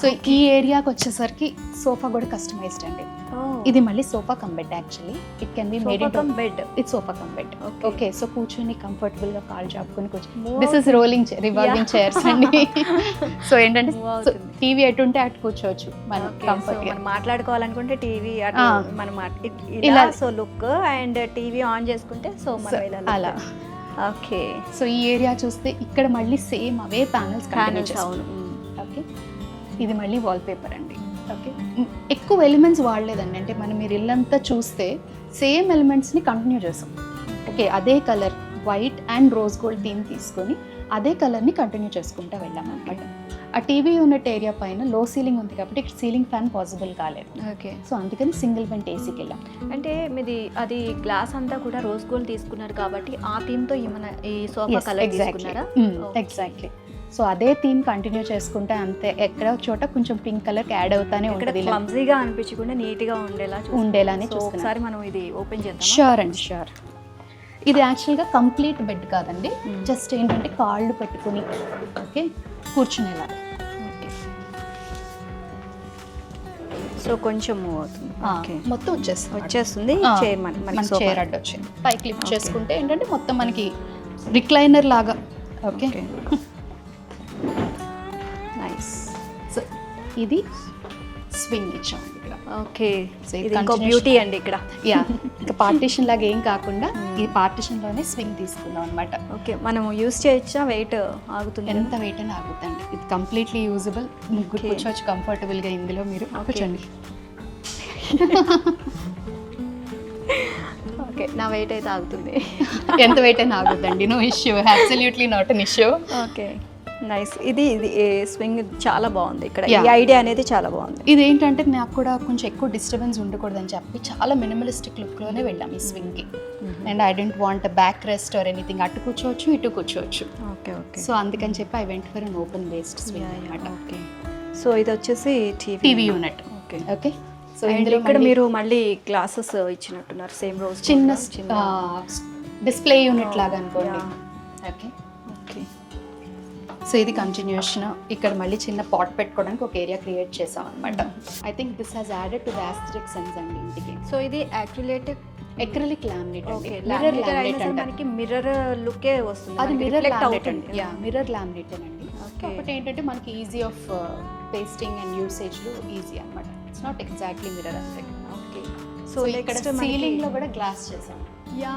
So ఈ ఏరియాకి వచ్చేసరికి సోఫా కూడా కస్టమైజ్డ్ అండి. ఇది మళ్ళీ sofa cum bed actually it can be made in bed. It sofa cum bed. Okay so కూర్చొని కంఫర్టబుల్గా కాల్ చాపుకొని కూర్చొని. This is rolling revolving chairs అండి. సో ఏంటంటే. టీవీ ఎటుంటే అటు కూర్చోవచ్చు మనం కంఫర్ట్గా. మాట్లాడుకోవాలనుకుంటే టీవీ. మనం ఇలా. So look and TV on చేసుకుంటే సో మనం అలా. ఓకే సో ఈ ఏరియా చూస్తే ఇక్కడ మళ్ళీ సేమ్ అవే ప్యానల్స్ ప్యానల్స్ అవును. ఓకే ఇది మళ్ళీ వాల్ పేపర్ అండి. ఓకే. ఎక్కువ ఎలిమెంట్స్ వాడలేదండి. అంటే మనం మీరు ఇల్లంతా చూస్తే సేమ్ ఎలిమెంట్స్ని కంటిన్యూ చేసాం ఓకే అదే colour white and rose gold theme తీసుకొని అదే కలర్ని కంటిన్యూ చేసుకుంటూ వెళ్ళాం అనమాట ఆ టీవీ యూనిట్ ఏరియా పైన లో సీలింగ్ ఉంది కాబట్టి ఇక్కడ సీలింగ్ ఫ్యాన్ పాసిబుల్ కాలేదు. ఓకే. సో అందుకని సింగిల్ వెంట్ ఏసీకి వెళ్ళాం. అంటే మీది అది గ్లాస్ అంతా కూడా రోజ్ గోల్డ్ తీసుకున్నారు కాబట్టి ఆ థీమ్తో ఈ మన ఈ సోఫా కలర్ తీసుకున్నారా. ఎగ్జాక్ట్లీ సో అదే థీమ్ కంటిన్యూ చేసుకుంటే అంతే. ఎక్కడో చోట కొంచెం పింక్ కలర్ యాడ్ అవుతానే ఉంటుంది క్లమ్జీగా అనిపించకుండా నీట్గా ఉండేలా. ఉండేలానే. ఒకసారి మనం ఇది ఓపెన్ చేద్దాం షూర్ అండి షూర్ ఇది యాక్చువల్గా కంప్లీట్ బెడ్ కాదండి. Hmm. జస్ట్ ఏంటంటే కాళ్ళు పెట్టుకుని ఓకే? కూర్చునేలా. సో కొంచెం మూవ్ అవుతుంది ఓకే. మొత్తం వచ్చేస్తుంది. వచ్చేస్తుంది. చైర్ మన మన మనకి చైర్ అడ్డు వచ్చింది పైకి లిఫ్ట్ Okay. చేసుకుంటే ఏంటంటే మొత్తం మనకి రిక్లైనర్ లాగా ఓకే. నైస్ సో ఇది స్వింగ్ ఇచ్చామండి ఇక్కడ. ఓకే So, ఇది ఇంకో. బ్యూటీ అండి ఇక్కడ. యా ఇంకా పార్టీషన్ లాగా ఏం కాకుండా. ఈ పార్టీషన్లోనే స్వింగ్ తీసుకున్నాం అనమాట ఓకే మనం యూస్ చేయొచ్చా? వెయిట్ ఆగుతుంది? ఎంత వెయిట్ అని ఆగుతండి ఇది కంప్లీట్లీ యూజబుల్ ముగ్గురు. కూర్చోవచ్చు కంఫర్టబుల్గా ఇందులో మీరు. కూర్చోండి. ఓకే నా వెయిట్ అయితే ఆగుతుంది. ఎంత వెయిట్ అయినా ఆగుద్దండి. No issue absolutely not an issue okay nice ఇది ఇది స్వింగ్ చాలా బాగుంది ఇక్కడ. ఈ. ఐడియా అనేది చాలా బాగుంది. ఇది ఏంటంటే నాకు కూడా కొంచెం ఎక్కువ డిస్టర్బెన్స్ ఉండకూడదని చెప్పి చాలా మినిమలిస్టిక్ లుక్లోనే వెళ్ళాం ఈ స్వింగ్కి. And I didn't want back rest or anything అటు కూర్చోవచ్చు ఇటు కూర్చోవచ్చు. ఓకే ఓకే సో అందుకని చెప్పి I went for an open based swing అనమాట ఓకే సో ఇది వచ్చేసి TV TV unit okay okay so ఇక్కడ మీరు మళ్ళీ గ్లాసెస్ ఇచ్చినట్టున్నారు. సేమ్ రోజు చిన్న చిన్న డిస్ప్లే యూనిట్ లాగా అనుకోండి. ఓకే ఓకే సో ఇది కంటిన్యూషన్ ఇక్కడ మళ్ళీ చిన్న పాట్ పెట్టుకోవడానికి ఒక ఏరియా క్రియేట్ చేసాం అనమాట I think this has added to the aesthetic sense అండి ఇంటికి. సో ఇది యాక్యులేటెడ్ ఎక్రలిక్ లామినేట్ మిర్రర్ లామినేట్ మనకి మిర్రర్ లుకే వస్తుంది. అది మిర్రర్ లామినేట్ అండి. యా మిర్రర్ లామినేట్ అండి. కాకపోతే ఏంటంటే మనకి ఈజీ ఆఫ్ పేస్టింగ్ అండ్ యూసేజ్లో ఈజీ అనమాట ఇట్స్ నాట్ ఎగ్జాక్ట్లీ మిర్రర్ అంతే ఓకే సో ఇక్కడ సీలింగ్లో కూడా గ్లాస్ చేసాం యా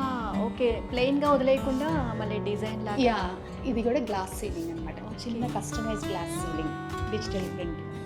ఓకే ప్లెయిన్గా వదిలేయకుండా మళ్ళీ డిజైన్ లాగా. యా ఇది కూడా గ్లాస్ సీలింగ్ అనమాట చిన్న customize glass ceiling digital print